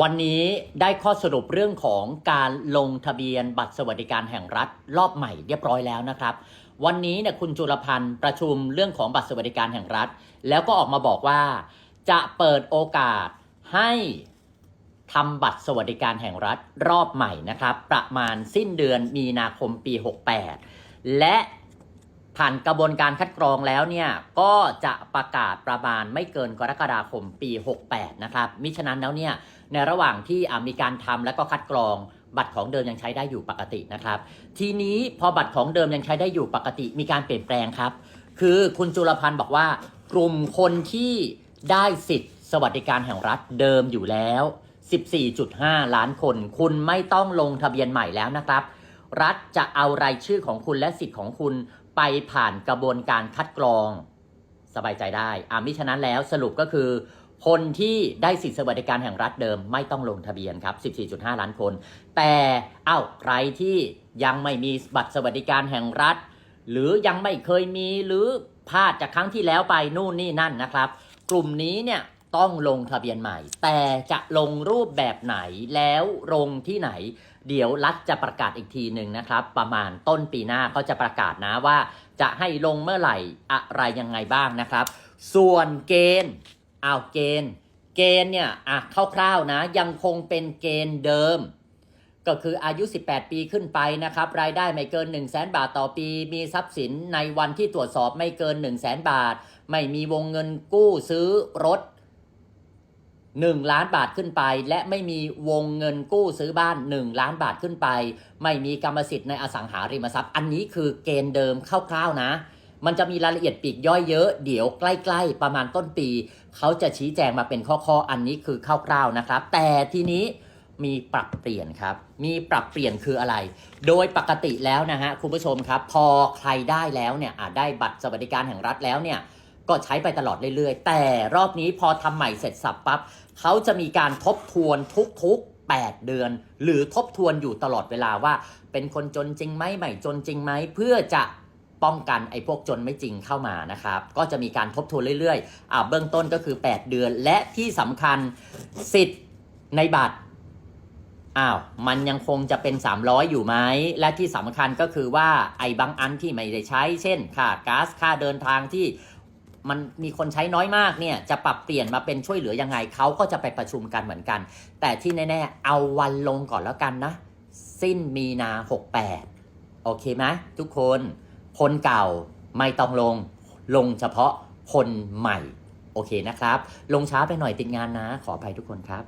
วันนี้ได้ข้อสรุปเรื่องของการลงทะเบียนบัตรสวัสดิการแห่งรัฐรอบใหม่เรียบร้อยแล้วนะครับ วันนี้เนี่ยคุณจุลพันธ์ประชุมเรื่องของบัตรสวัสดิการแห่งรัฐ แล้วก็ออกมาบอกว่า จะเปิดโอกาสให้ทำบัตรสวัสดิการแห่งรัฐรอบใหม่นะครับ ประมาณสิ้นเดือนมีนาคมปี 68 และ ผ่านกระบวนการคัดกรองแล้วเนี่ย ก็จะประกาศประมาณไม่เกินกรกฎาคมปี 68 นะครับ มิฉะนั้นแล้วเนี่ย ในระหว่างที่มีการทำและก็คัดกรองบัตรของเดิมยังใช้ได้อยู่ปกตินะครับ ทีนี้พอบัตรของเดิมยังใช้ได้อยู่ปกติ มีการเปลี่ยนแปลงครับ คือคุณจุลพันธ์บอกว่ากลุ่มคนที่ได้สิทธิ์ สวัสดิการแห่งรัฐเดิมอยู่แล้ว 14.5 ล้านคน คุณไม่ต้องลงทะเบียนใหม่แล้วนะครับ รัฐจะเอารายชื่อของคุณและสิทธิ์ของคุณไปผ่านกระบวนการคัดกรอง สบายใจได้อ่ามิฉะนั้นแล้วสรุปก็คือ คนที่ได้สิทธิสวัสดิการแห่งรัฐเดิมไม่ต้องลงทะเบียนครับ 14.5 ล้านคน แต่เอ้าใครที่ยังไม่มีบัตรสวัสดิการแห่งรัฐ หรือยังไม่เคยมีหรือพลาดจากครั้งที่แล้วไปนู่นนี่นั่นนะครับ กลุ่มนี้เนี่ย ต้องลงทะเบียนใหม่ แต่จะลงรูปแบบไหนแล้วลงที่ไหน เดี๋ยวรัฐจะประกาศอีกทีหนึ่งนะครับ ประมาณต้นปีหน้าเขาจะประกาศนะว่า จะให้ลงเมื่อไหร่อะไรยังไงบ้างนะครับ ส่วนเกณฑ์เอาเกณฑ์ เกณฑ์เนี่ยอะคร่าวๆนะ ยังคงเป็นเกณฑ์เดิม ก็คืออายุ 18 ปีขึ้นไปนะครับ รายได้ไม่เกิน 1 0 0 0 0แบาทต่อปี มีทรัพย์สินในวันที่ตรวจสอบไม่เกิน 1 0 0 0 0แบาท ไม่มีวงเงินกู้ซื้อรถ 1 ล้านบาทขึ้นไป และไม่มีวงเงินกู้ซื้อบ้าน 1 ล้านบาทขึ้นไป ไม่มีกรรมสิทธิ์ในอสังหาริมทรัพย์ อันนี้คือเกณฑ์เดิมคร่าวๆนะ มันจะมีรายละเอียดปีกย่อยเยอะ เดี๋ยวใกล้ ๆ ประมาณต้นปี เขาจะชี้แจงมาเป็นข้อๆ อันนี้คือคร่าวๆนะครับ แต่ทีนี้มีปรับเปลี่ยนครับ มีปรับเปลี่ยนคืออะไร โดยปกติแล้วนะฮะคุณผู้ชมครับ พอใครได้แล้วเนี่ยอาจได้บัตรสวัสดิการแห่งรัฐแล้วเนี่ย ก็ใช้ไปตลอดเรื่อยๆ แต่รอบนี้พอทำใหม่เสร็จสับปั๊บเขาจะมีการทบทวนทุกๆ 8 เดือน หรือทบทวนอยู่ตลอดเวลาว่า เป็นคนจนจริงไหมไม่จนจริงไหมเพื่อจะป้องกันไอ้พวกจนไม่จริงเข้ามานะครับ ก็จะมีการทบทวนเรื่อยๆอ่าเบื้องต้นก็คือ 8 เดือน และที่สำคัญสิทธิ์ในบัตรอ้าวมันยังคงจะเป็น 300 อยู่ไหม และที่สำคัญก็คือว่าไอ้บางอันที่ไม่ได้ใช้ เช่น ค่าก๊าซค่าเดินทางที่ มันมีคนใช้น้อยมากเนี่ยจะปรับเปลี่ยนมาเป็นช่วยเหลือยังไงเขาก็จะไปประชุมกันเหมือนกัน แต่ที่แน่ๆเอาวันลงก่อนแล้วกันนะ สิ้นมีนา 68 โอเคไหมทุกคนคนเก่าไม่ต้องลงลงเฉพาะคนใหม่ โอเคนะครับ ลงช้าไปหน่อยติดงานนะ ขออภัยทุกคนครับ